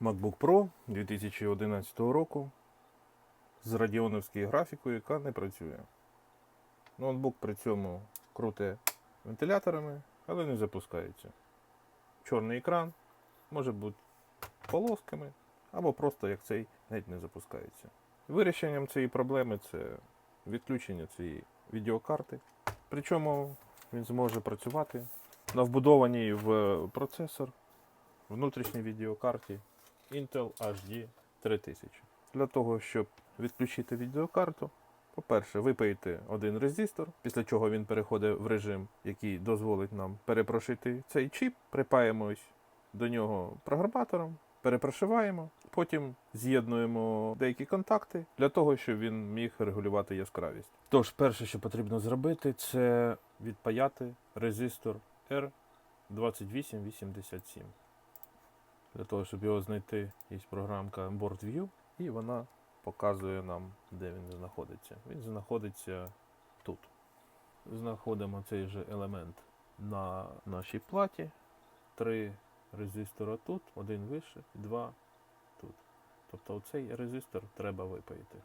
MacBook Pro 2011 року з радіоновською графікою, яка не працює. Ноутбук при цьому круте вентиляторами, але не запускається. Чорний екран може бути полосками або просто як цей геть не запускається. Вирішенням цієї проблеми це відключення цієї відеокарти. Причому він зможе працювати на вбудованій в процесор внутрішній відеокарті Intel HD 3000. Для того, щоб відключити відеокарту, по-перше, випаїти один резистор, після чого він переходить в режим, який дозволить нам перепрошити цей чіп, припаємось до нього програматором, перепрошиваємо, потім з'єднуємо деякі контакти для того, щоб він міг регулювати яскравість. Тож, перше, що потрібно зробити, це відпаяти резистор R2887. Для того, щоб його знайти, є програмка BoardView, і вона показує нам, де він знаходиться. Він знаходиться тут. Знаходимо цей же елемент на нашій платі. Три резистора тут, один вище, два тут. Тобто цей резистор треба випаяти.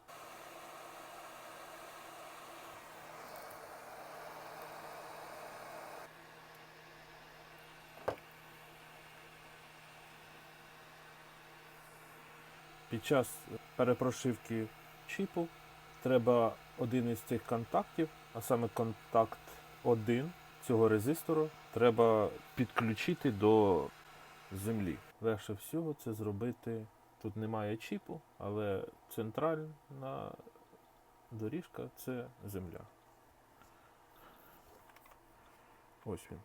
Час перепрошивки чіпу треба один із цих контактів, а саме контакт 1 цього резистору, треба підключити до землі. Легше всього це зробити. Тут немає чіпу, але центральна доріжка це земля. Ось він.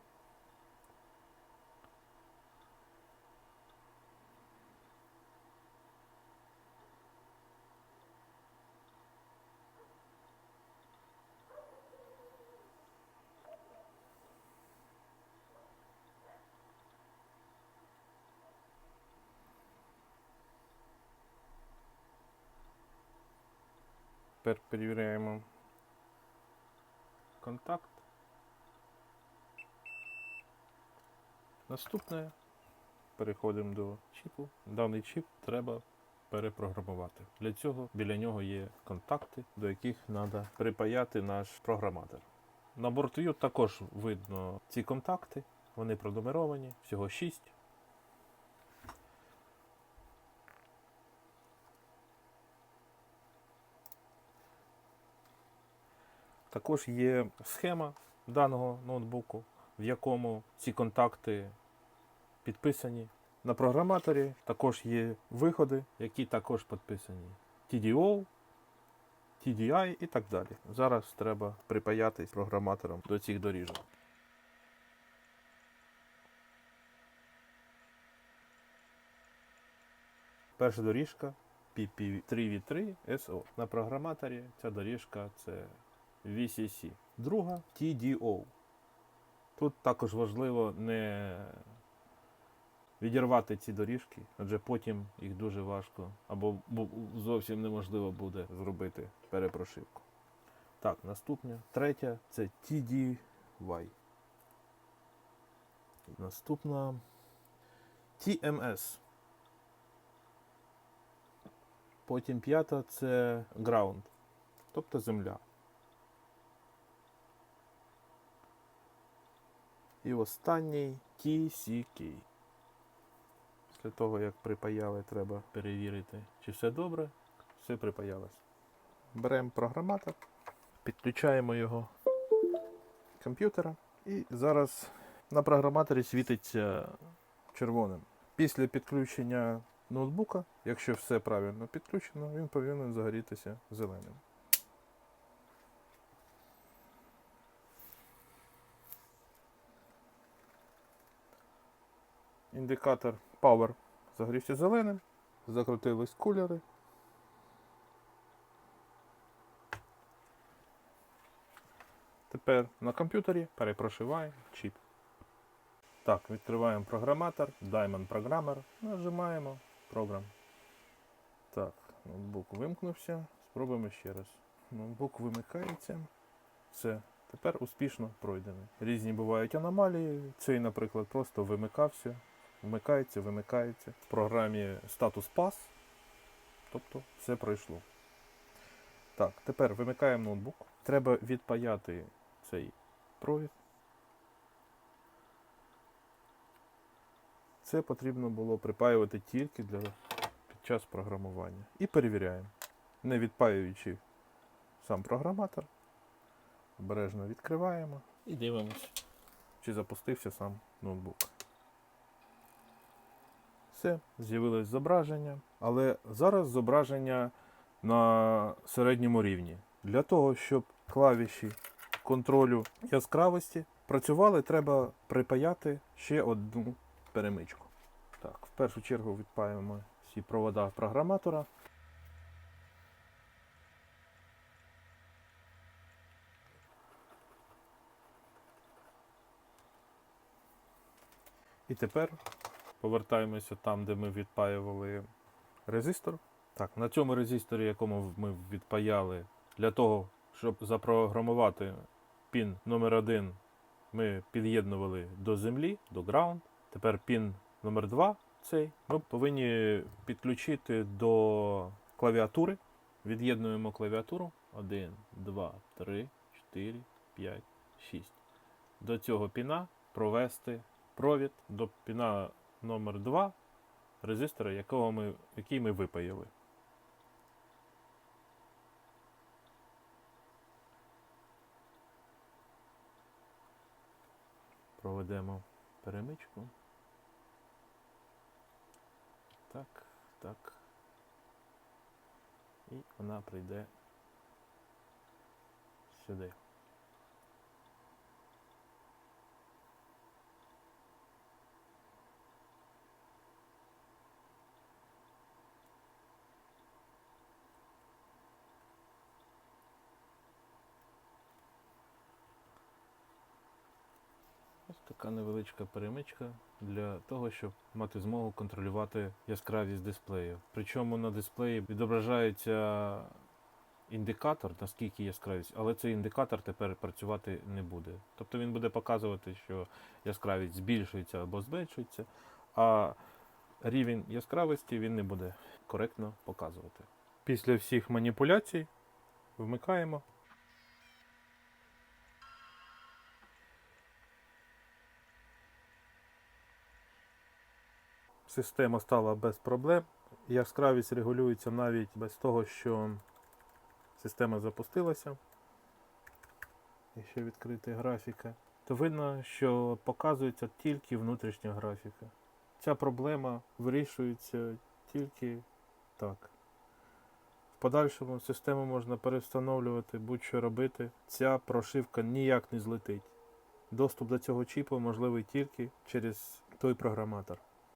Тепер перевіряємо контакт. Наступне переходимо до чіпу. Даний чіп треба перепрограмувати. Для цього біля нього є контакти, до яких треба припаяти наш програматор. На борту також видно ці контакти, вони пронумеровані, всього 6. Також є схема даного ноутбуку, в якому ці контакти підписані. На програматорі також є виходи, які також підписані. TDO, TDI і так далі. Зараз треба припаяти програматором до цих доріжок. Перша доріжка PP3V3 SO. На програматорі ця доріжка це VCC. Друга TDO. Тут також важливо не відірвати ці доріжки, адже потім їх дуже важко або зовсім неможливо буде зробити перепрошивку. Так, наступне. Третя це TDY. Наступна TMS. Потім п'ята це ground, тобто земля. І останній TCK. Після того, як припаяли, треба перевірити, чи все добре, все припаялось. Беремо програматор, підключаємо його до комп'ютера і зараз на програматорі світиться червоним. Після підключення ноутбука, якщо все правильно підключено, він повинен загорітися зеленим. Індикатор Power загорівся зеленим, закрутились кулери. Тепер на комп'ютері перепрошиваємо чіп. Так, відкриваємо програматор, Diamond Programmer, нажимаємо Program. Так, ноутбук вимкнувся. Спробуємо ще раз. Ноутбук вимикається. Все. Тепер успішно пройдений. Різні бувають аномалії. Цей, наприклад, просто вимикався вмикається, вимикається. В програмі статус пас. Тобто все пройшло. Так, тепер вимикаємо ноутбук. Треба відпаяти цей провід. Це потрібно було припаювати тільки для, під час програмування. І перевіряємо. Не відпаюючи сам програматор, обережно відкриваємо і дивимося, чи запустився сам ноутбук. Все, з'явилось зображення, але зараз зображення на середньому рівні. Для того, щоб клавіші контролю яскравості працювали, треба припаяти ще одну перемичку. Так, в першу чергу відпаємо всі провода програматора. І тепер повертаємося там, де ми відпаювали резистор. Так, на цьому резисторі, якому ми відпаяли, для того, щоб запрограмувати пін номер 1 ми під'єднували до землі, до ground. Тепер пін номер 2 цей ми повинні підключити до клавіатури. Від'єднуємо клавіатуру 1, 2, 3, 4, 5, 6. До цього піна провести провід до піна номер 2 резистора, якого ми, який ми випаяли. Проведемо перемичку. Так, так. І вона прийде сюди. Ось така невеличка перемичка для того, щоб мати змогу контролювати яскравість дисплею. Причому на дисплеї відображається індикатор, наскільки яскравість, але цей індикатор тепер працювати не буде. Тобто він буде показувати, що яскравість збільшується або зменшується, а рівень яскравості він не буде коректно показувати. Після всіх маніпуляцій вмикаємо. Система стала без проблем. Яскравість регулюється навіть без того, що система запустилася. Якщо відкрити графіка, то видно, що показується тільки внутрішня графіка. Ця проблема вирішується тільки так. В подальшому систему можна перевстановлювати, будь-що робити. Ця прошивка ніяк не злетить. Доступ до цього чіпу можливий тільки через той програматор.